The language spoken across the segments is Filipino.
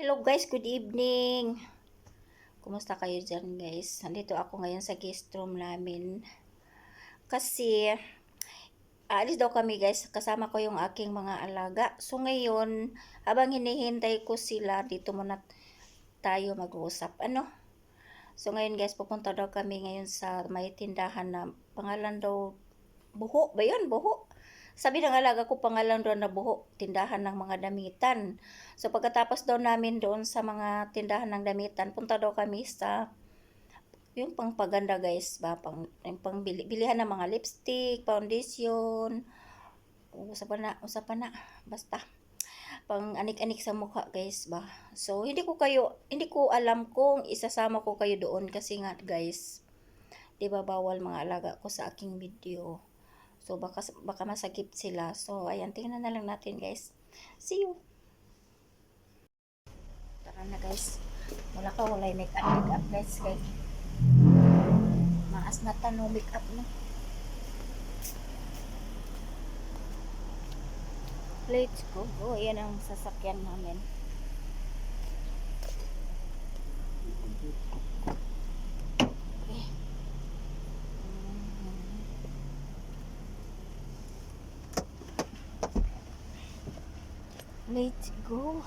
Hello guys, good evening. Kumusta kayo dyan guys? Nandito ako ngayon sa guest room namin. Kasi, aalis daw kami guys. Kasama ko yung aking mga alaga. So ngayon, habang hinihintay ko sila, dito muna tayo mag-uusap. Ano? So ngayon guys, pupunta daw kami ngayon sa may tindahan na pangalan daw Buho. Ba yun? Buho. Sabi ng alaga ko, pangalan doon na buho, tindahan ng mga damitan. So pagkatapos daw namin doon sa mga tindahan ng damitan, punta daw kami sa yung pangpaganda guys, ba pang yung pang bili, bilihan ng mga lipstick, foundation, usapan na, usapan na, basta pang anik-anik sa mukha guys ba. So hindi ko kayo, hindi ko alam kung isasama ko kayo doon kasi nga guys, 'di ba bawal mga alaga ko sa aking video. So, baka, baka masakit sila. So, ayan, tingnan na lang natin, guys. See you! Tara na, guys. Wala ka, wala yung make-up, make-up, guys. guys. Maas na tanong make-up, no? Let's go. Oh, ayan ang sasakyan namin. Let's go.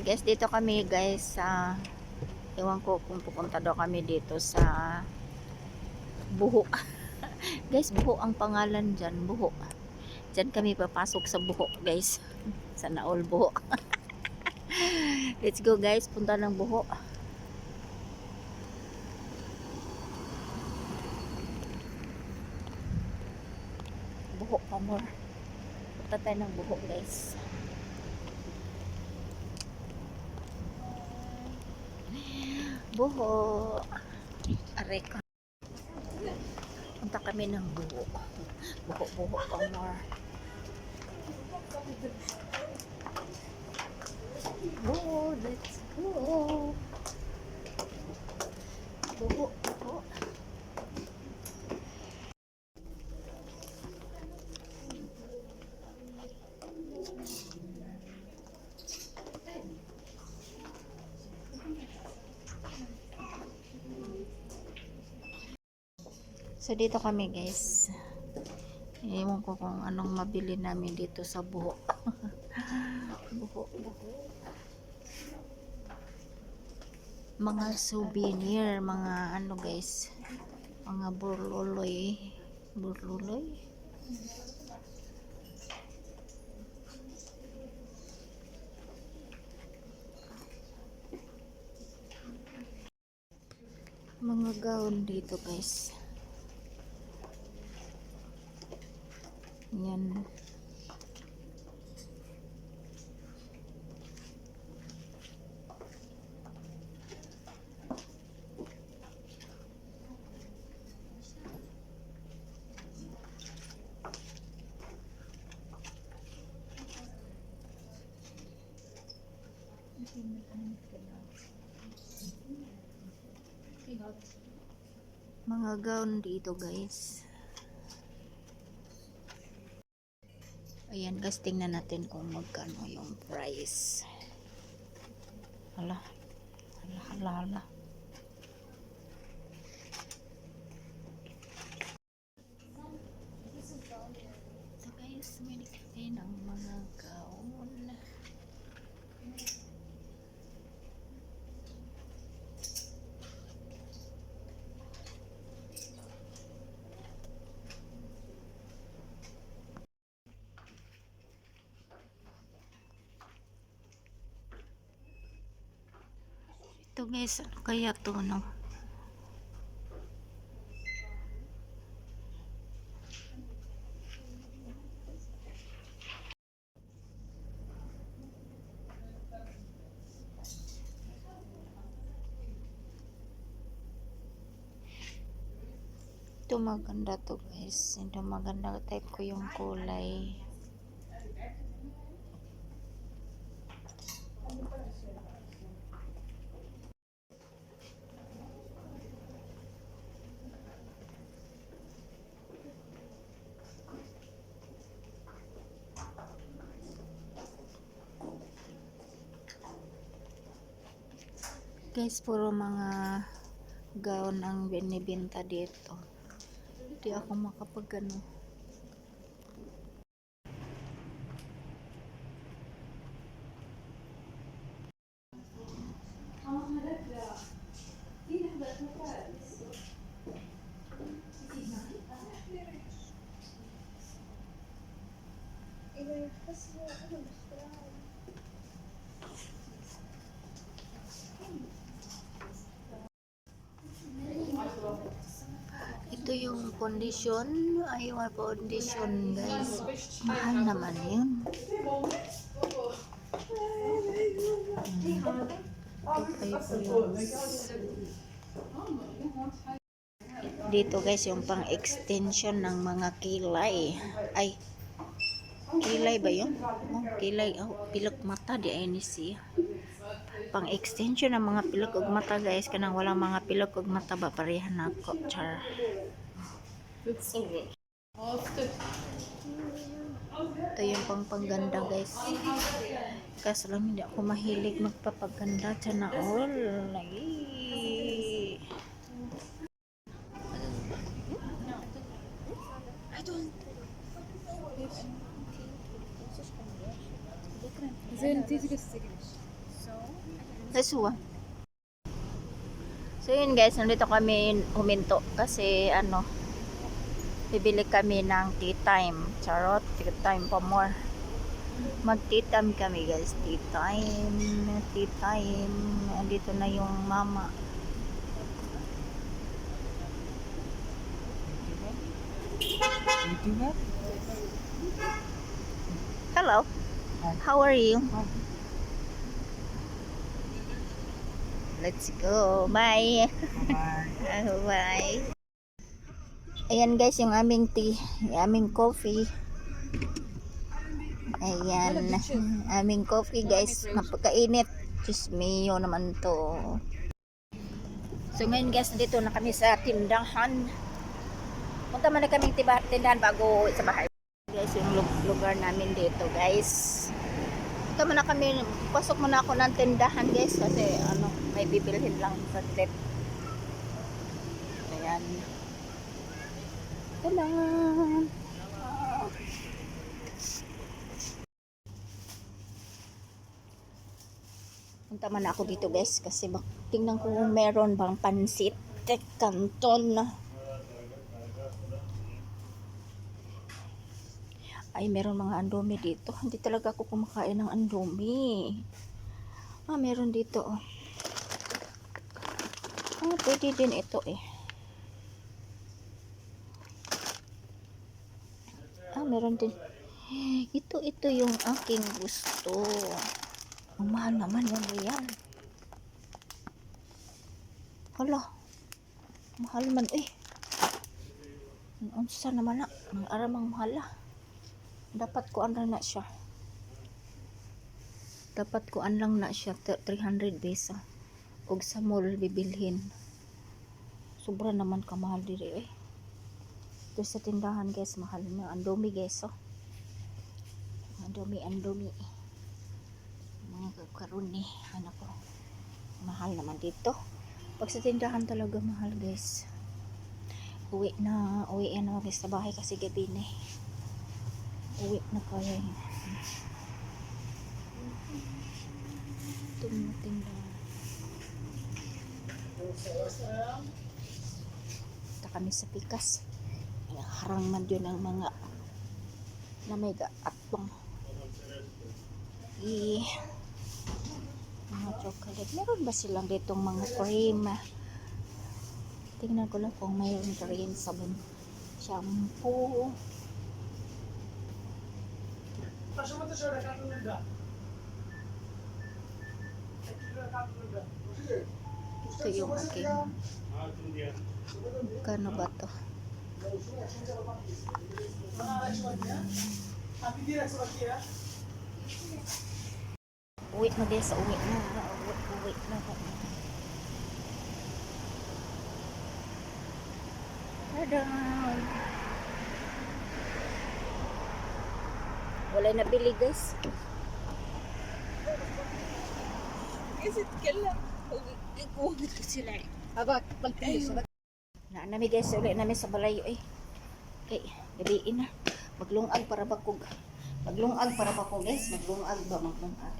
So guys, dito kami guys sa ewan ko kung pupunta daw kami dito sa Buho. guys, Buho ang pangalan dyan, Buho. Dyan kami papasok sa Buho, guys. Sa Naol Buho. Let's go guys, punta ng Buho. Buho pa more. Punta tayo ng Buho, guys. Buho. Aray ko. Punta kami ng buho. Buho, buho, pamor. Buho, let's go. Buho, buho. So dito kami guys. Ewan ko kung anong mabili namin dito sa buho. buho, buho. Mga souvenir, mga ano guys. Mga burluloy. Burluloy. Mga gown dito guys. Yan. Mga gown dito guys. Ayan guys, tingnan natin kung magkano yung price. Hala. Hala, hala, hala. So guys, may kami ng mga gown. Ito guys, ano kaya to no? Ito maganda to guys. Ito maganda type ko yung kulay. Guys, puro mga gown ang binibenta dito. Hindi ako makapag ano. Ito yung condition. Ay, yung condition guys. Mahal naman yun. Yun. Dito guys, yung pang extension ng mga kilay. Ay, kilay ba yun? Oh, kilay. Oh, pilak mata di ay. Pang extension ng mga pilak ug mata guys. Kanang walang mga pilak ug mata ba parehan ako. Char. It's so good. Ito yung pampaganda guys. Kaso lang hindi ako mahilig magpapaganda dyan na all. Ay. I don't. This one. So yun guys, nandito kami huminto kasi ano, bibili kami ng tea time. Charot, tea time pa more. Mag tea time kami guys, tea time, tea time. Andito na yung mama. Hello. How are you? Let's go. Bye. Bye. Ayan guys, yung aming tea, yung aming coffee. Ayan, aming coffee guys, napakainit. Diyos mio naman to. So ngayon guys, dito na kami sa tindahan. Punta man na kaming tindahan bago sa bahay. Guys, yung lu- lugar namin dito guys. Punta muna kami, pasok muna ako ng tindahan guys kasi ano, may bibilhin lang sa trip. Ayan. Tada! Punta man ako dito guys kasi bak tingnan ko kung meron bang pansit Tek, kanton na. Ay, meron mga andomi dito. Hindi talaga ako kumakain ng andomi. Ah, meron dito. Oh. Ah, pwede din ito eh. Ah, meron din. Ito, ito yung aking gusto. Mahal naman yan yan? Hala. Mahal man eh. Unsa naman na. Ang aramang mahal ah. Dapat ko lang na siya. Dapat ko lang na siya. T- 300 peso. Ug sa mall bibilhin. Sobra naman kamahal diri eh. Ito sa tindahan guys, mahal na. Ang dumi guys oh. Ang dumi, ang dumi. Mga kakaruni. Anak ko. Mahal naman dito. Pag sa tindahan talaga mahal guys. Uwi na, uwi na kami sa bahay kasi gabi na eh. Uwi na kaya yun. Ito mga tindahan. Punta kami sa pikas. Harang man yun ang mga na may atong i mga chocolate. Meron ba silang ditong mga cream? Tingnan ko lang kung mayroon rin sabon. Shampoo. Ito yung aking kano ba to? Uwi na din sa uwi na. Uwi, uwi na. Tadaan! Wala na bili guys. Kasi kailan. Ikuwagit ko sila eh. Aba, pagtilis. Na nami guys, ulit namin sa balayo eh. Okay, gabiin na. Maglungag para ba kog. Maglungag para ba ko guys. Maglungag ba maglungag.